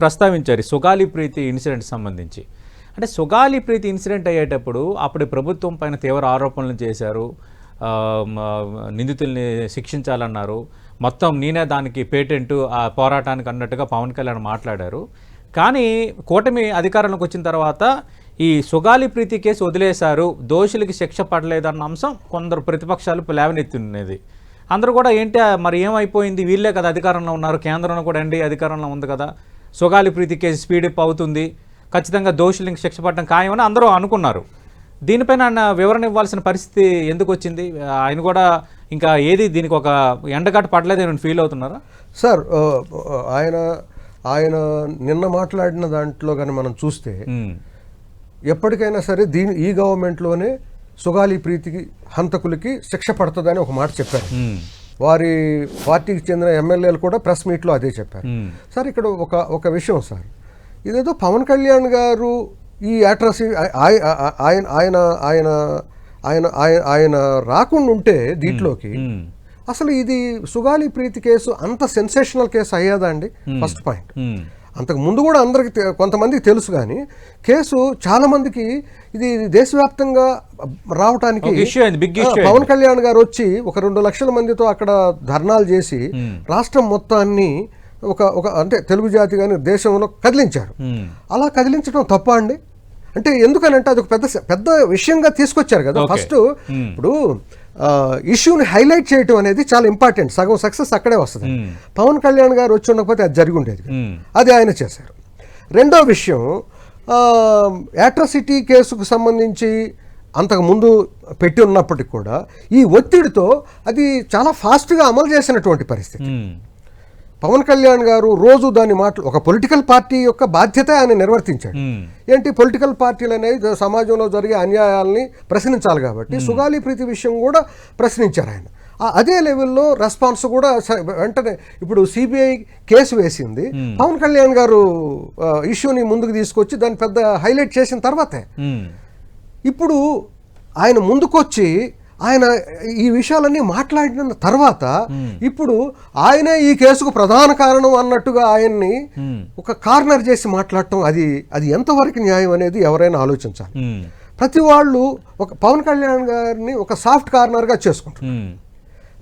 ప్రస్తావించారు సుగాలి ప్రీతి ఇన్సిడెంట్ సంబంధించి. అంటే సుగాలి ప్రీతి ఇన్సిడెంట్ అయ్యేటప్పుడు అప్పుడు ప్రభుత్వం పైన తీవ్ర ఆరోపణలు చేశారు. నిందితుల్ని శిక్షించాలన్నారు. మొత్తం నేనే దానికి పేటెంట్ ఆ పోరాటానికి అన్నట్టుగా పవన్ కళ్యాణ్ మాట్లాడారు. కానీ కూటమి అధికారంలోకి వచ్చిన తర్వాత ఈ సుగాలి ప్రీతి కేసు వదిలేశారు. దోషులకి శిక్ష పడలేదన్న అంశం కొందరు ప్రతిపక్షాలు లేవనెత్తినది. అందరూ కూడా ఏంటి మరి ఏమైపోయింది? వీళ్ళే కదా అధికారంలో ఉన్నారు. కేంద్రంలో కూడా ఎన్డీ అధికారంలో ఉంది కదా. సుగాలి ప్రీతి కేసు స్పీడప్ అవుతుంది. ఖచ్చితంగా దోషులకి శిక్ష పడడం ఖాయమని అందరూ అనుకున్నారు. దీనిపైన ఆయన వివరణ ఇవ్వాల్సిన పరిస్థితి ఎందుకు వచ్చింది? ఆయన కూడా ఇంకా ఏది దీనికి ఒక ఎండగట్ట పడలేదని ఫీల్ అవుతున్నారా? సార్ ఆయన ఆయన నిన్న మాట్లాడిన దాంట్లో కానీ మనం చూస్తే ఎప్పటికైనా సరే దీని ఈ గవర్నమెంట్లోనే సుగాలి ప్రీతికి హంతకులకి శిక్ష పడుతుందని ఒక మాట చెప్పారు. వారి పార్టీకి చెందిన ఎమ్మెల్యేలు కూడా ప్రెస్ మీట్లో అదే చెప్పారు. సార్ ఇక్కడ ఒక ఒక విషయం సార్. ఇదేదో పవన్ కళ్యాణ్ గారు ఈ అట్రాసి ఆయన ఆయన ఆయన ఆయన ఆయన రాకుండా ఉంటే దీంట్లోకి అసలు ఇది సుగాలి ప్రీతి కేసు అంత సెన్సేషనల్ కేసు అయ్యేదా అండి? First point. ఉమ్, అంతకు ముందు కూడా అందరికి కొంతమందికి తెలుసు కానీ కేసు చాలా మందికి ఇది దేశవ్యాప్తంగా రావటానికి పవన్ కళ్యాణ్ గారు వచ్చి ఒక రెండు లక్షల మందితో అక్కడ ధర్నాలు చేసి రాష్ట్రం మొత్తాన్ని ఒక ఒక అంటే తెలుగు జాతి కానీ దేశంలో కదిలించారు. అలా కదిలించడం తప్ప అండి? అంటే ఎందుకనంటే అది ఒక పెద్ద పెద్ద విషయంగా తీసుకొచ్చారు కదా. ఫస్ట్ ఇప్పుడు ఇష్యూని హైలైట్ చేయటం అనేది చాలా ఇంపార్టెంట్. సగం సక్సెస్ అక్కడే వస్తుంది. పవన్ కళ్యాణ్ గారు వచ్చి ఉండకపోతే అది జరిగి ఉండేది అది ఆయన చేశారు. రెండో విషయం యాట్రసిటీ కేసుకు సంబంధించి అంతకు ముందు పెట్టి ఉన్నప్పటికీ కూడా ఈ ఒత్తిడితో అది చాలా ఫాస్ట్గా అమలు చేసినటువంటి పరిస్థితి. పవన్ కళ్యాణ్ గారు రోజు దాన్ని మాట్లా ఒక పొలిటికల్ పార్టీ యొక్క బాధ్యత ఆయన నిర్వర్తించాడు. ఏంటి? పొలిటికల్ పార్టీలు అనేవి సమాజంలో జరిగే అన్యాయాల్ని ప్రశ్నించాలి కాబట్టి సుగాలి ప్రీతి విషయం కూడా ప్రశ్నించారు ఆయన. అదే లెవెల్లో రెస్పాన్స్ కూడా వెంటనే ఇప్పుడు సిబిఐ కేసు వేసింది. పవన్ కళ్యాణ్ గారు ఇష్యూని ముందుకు తీసుకొచ్చి దాన్ని పెద్ద హైలైట్ చేసిన తర్వాతే. ఇప్పుడు ఆయన ముందుకొచ్చి ఆయన ఈ విషయాలన్నీ మాట్లాడిన తర్వాత ఇప్పుడు ఆయనే ఈ కేసుకు ప్రధాన కారణం అన్నట్టుగా ఆయన్ని ఒక కార్నర్ చేసి మాట్లాడటం అది అది ఎంతవరకు న్యాయం అనేది ఎవరైనా ఆలోచించాలి. ప్రతి వాళ్ళు ఒక పవన్ కళ్యాణ్ గారిని ఒక సాఫ్ట్ కార్నర్గా చేసుకుంటారు. ఉమ్,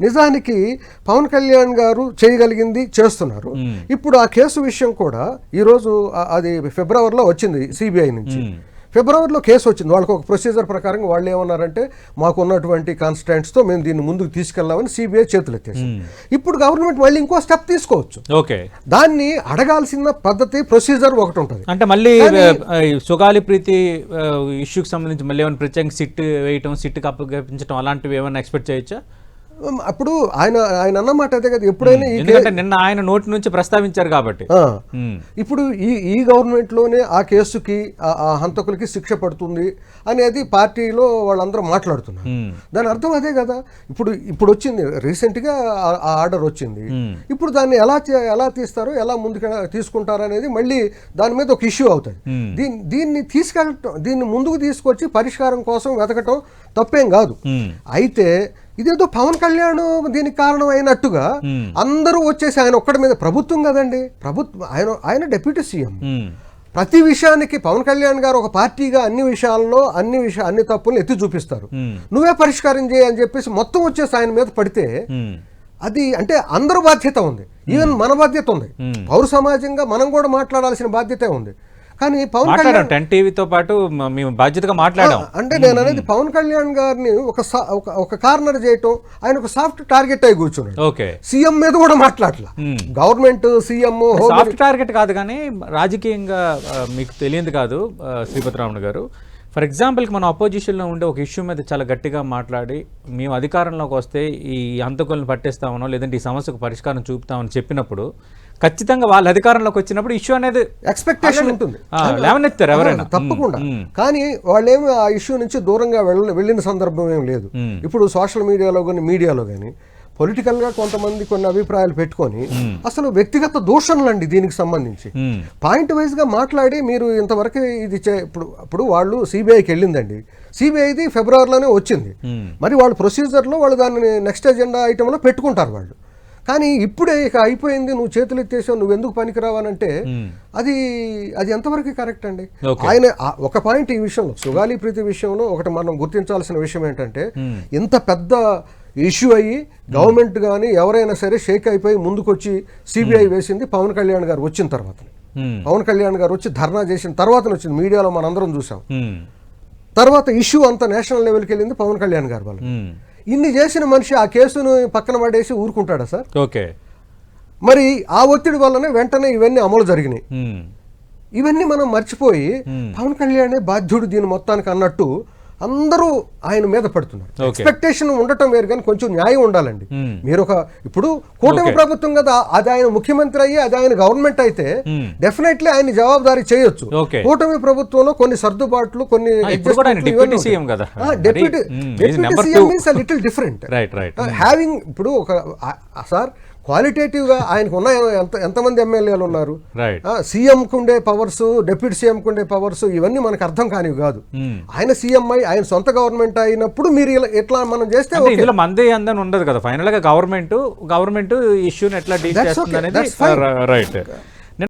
నిజానికి పవన్ కళ్యాణ్ గారు చేయగలిగింది చేస్తున్నారు. ఇప్పుడు ఆ కేసు విషయం కూడా ఈరోజు అది ఫిబ్రవరిలో వచ్చింది సిబిఐ నుంచి. ఫిబ్రవరిలో కేసు వచ్చింది. వాళ్ళకి ఒక ప్రొసీజర్ ప్రకారం వాళ్ళు ఏమన్నారంటే మాకు ఉన్నటువంటి కాన్స్టెంట్స్తో మేము దీన్ని ముందుకు తీసుకెళ్ళామని సిబిఐ చేతులు ఎత్తేసింది. ఇప్పుడు గవర్నమెంట్ మళ్ళీ ఇంకో స్టెప్ తీసుకోవచ్చు. ఓకే. దాన్ని అడగాల్సిన పద్ధతి ప్రొసీజర్ ఒకటి ఉంటుంది. అంటే మళ్ళీ సుగాలి ప్రీతి ఇష్యూకి సంబంధించి మళ్ళీ ఏమైనా ప్రత్యేక సిట్ వేయటం సిట్కి అప్పగించడం అలాంటివి ఏమైనా ఎక్స్పెక్ట్ చేయొచ్చా? అప్పుడు ఆయన ఆయన అన్నమాట అదే కదా. ఎప్పుడైనా నిన్న ఆయన నోటి నుంచి ప్రస్తావించారు కాబట్టి. ఇప్పుడు ఈ ఈ గవర్నమెంట్లోనే ఆ కేసుకి ఆ- హంతకులకి శిక్ష పడుతుంది అనేది పార్టీలో వాళ్ళందరూ మాట్లాడుతున్నారు. దాని అర్థం అదే కదా. ఇప్పుడు ఇప్పుడు వచ్చింది రీసెంట్గా ఆ- ఆ ఆర్డర్ వచ్చింది. ఇప్పుడు దాన్ని ఎలా ఎలా తీస్తారు ఎలా ముందుకు తీసుకుంటారు అనేది మళ్ళీ దాని మీద ఒక ఇష్యూ అవుతుంది. దీన్ని దీన్ని తీసుకెళ్ళటం దీన్ని ముందుకు తీసుకొచ్చి పరిష్కారం కోసం వెతకటం తప్పేం కాదు. అయితే ఇదేదో పవన్ కళ్యాణ్ దీనికి కారణం అయినట్టుగా. అందరూ వచ్చేసి ఆయన ఒక్కడి మీద ప్రభుత్వం కదండి. ప్రభుత్వం ఆయన ఆయన డెప్యూటీ సీఎం. ప్రతి విషయానికి పవన్ కళ్యాణ్ గారు ఒక పార్టీగా అన్ని విషయాల్లో అన్ని విషయ అన్ని తప్పులను ఎత్తి చూపిస్తారు. నువ్వే పరిష్కారం చేయి అని చెప్పేసి మొత్తం వచ్చేసి ఆయన మీద పడితే అది అంటే అందరూ బాధ్యత ఉంది. ఈవెన్ మన బాధ్యత ఉంది. పౌర సమాజంగా మనం కూడా మాట్లాడాల్సిన బాధ్యత ఉంది. కానీ పవన్ కళ్యాణ్ టెన్ టీవీతో పాటు మేము బాధ్యతగా మాట్లాడాం. అంటే నేను అనేది పవన్ కళ్యాణ్ గారిని ఒక ఒక- కార్నర్ చేయటం ఆయన ఒక సాఫ్ట్ టార్గెట్ అయి కూర్చున్నాడు. ఓకే. సీఎం మీద కూడా మాట్లాడలా. గవర్నమెంట్ సీఎం సాఫ్ట్ టార్గెట్ కాదు కానీ రాజకీయంగా మీకు తెలియదు కాదు శ్రీపతిరామన్ గారు. ఫర్ ఎగ్జాంపుల్కి మనం అపోజిషన్లో ఉండే ఒక ఇష్యూ మీద చాలా గట్టిగా మాట్లాడి మేము అధికారంలోకి వస్తే ఈ హంతకులను పట్టేస్తామనో లేదంటే ఈ సమస్యకు పరిష్కారం చూపుతామని చెప్పినప్పుడు ఖచ్చితంగా వాళ్ళ అధికారంలోకి వచ్చినప్పుడు ఇష్యూ అనేది ఎక్స్పెక్టేషన్ ఉంటుంది లేవనెత్తారు ఎవరైనా తప్పకుండా. కానీ వాళ్ళేమి ఆ ఇష్యూ నుంచి దూరంగా వెళ్ళ వెళ్ళిన సందర్భం ఏం లేదు. ఇప్పుడు సోషల్ మీడియాలో కానీ మీడియాలో కానీ పొలిటికల్గా కొంతమంది కొన్ని అభిప్రాయాలు పెట్టుకొని అసలు వ్యక్తిగత దూషణలండి దీనికి సంబంధించి. పాయింట్ వైజ్గా మాట్లాడి మీరు ఇంతవరకు ఇది చే ఇప్పుడు ఇప్పుడు వాళ్ళు సిబిఐకి వెళ్ళిందండి. సిబిఐది ఫిబ్రవరిలోనే వచ్చింది. మరి వాళ్ళు ప్రొసీజర్లో వాళ్ళు దాన్ని నెక్స్ట్ ఎజెండా ఐటెంలో పెట్టుకుంటారు వాళ్ళు. కానీ ఇప్పుడే ఇక అయిపోయింది నువ్వు చేతులు ఎత్తేసావు నువ్వు ఎందుకు పనికిరావనంటే అది అది ఎంతవరకు కరెక్ట్ అండి. ఆయన ఒక పాయింట్ ఈ విషయంలో సుగాలి ప్రీతి విషయంలో ఒకటి మనం గుర్తించాల్సిన విషయం ఏంటంటే ఇంత పెద్ద ఇష్యూ అయ్యి గవర్నమెంట్ కానీ ఎవరైనా సరే షేక్ అయిపోయి ముందుకొచ్చి సిబిఐ వేసింది పవన్ కళ్యాణ్ గారు వచ్చిన తర్వాత. Hmm. పవన్ కళ్యాణ్ గారు వచ్చి ధర్నా చేసిన తర్వాత వచ్చింది. మీడియాలో మనందరం చూసాం. ఉమ్, తర్వాత ఇష్యూ అంత నేషనల్ లెవెల్కి వెళ్ళింది పవన్ కళ్యాణ్ గారు వాళ్ళు. ఇన్ని చేసిన మనిషి ఆ కేసును పక్కన పడేసి ఊరుకుంటాడా సార్? ఓకే. మరి ఆ ఒత్తిడి వల్లనే వెంటనే ఇవన్నీ అమలు జరిగినాయి. ఇవన్నీ మనం మర్చిపోయి పవన్ కళ్యాణే బాధ్యుడు దీని మొత్తానికి అన్నట్టు అందరూ ఆయన మీద పడుతున్నారు. ఎక్స్పెక్టేషన్ ఉండటం వేరు కానీ కొంచెం న్యాయం ఉండాలండి. మీరు ఒక ఇప్పుడు కూటమి. ప్రభుత్వం కదా అది ఆయన ముఖ్యమంత్రి అయ్యి అది ఆయన గవర్నమెంట్ అయితే. డెఫినెట్లీ ఆయన జవాబుదారీ చేయొచ్చు. కూటమి ప్రభుత్వంలో కొన్ని సర్దుబాట్లు కొన్ని deputy CM different right right having ఇప్పుడు ఒక సార్ క్వాలిటేటివ్గా ఆయనకు ఉన్న ఎంత ఎంతమంది ఎమ్మెల్యేలు ఉన్నారు? రైట్ సీఎం కుండే పవర్స్ డిప్యూటీ సీఎం కుండే పవర్స్ ఇవన్నీ మనకు అర్థం కానివి కాదు. Hmm. ఆయన సీఎం అయి ఆయన సొంత గవర్నమెంట్ అయినప్పుడు మీరు ఇలా ఎట్లా మనం చేస్తే. ఇందులో మందే అందని ఉండదు కదా. ఫైనల్గా గవర్నమెంట్ గవర్నమెంట్ ఇష్యూని ఎట్లా డీల్ చేస్తుంది అనేది. రైట్.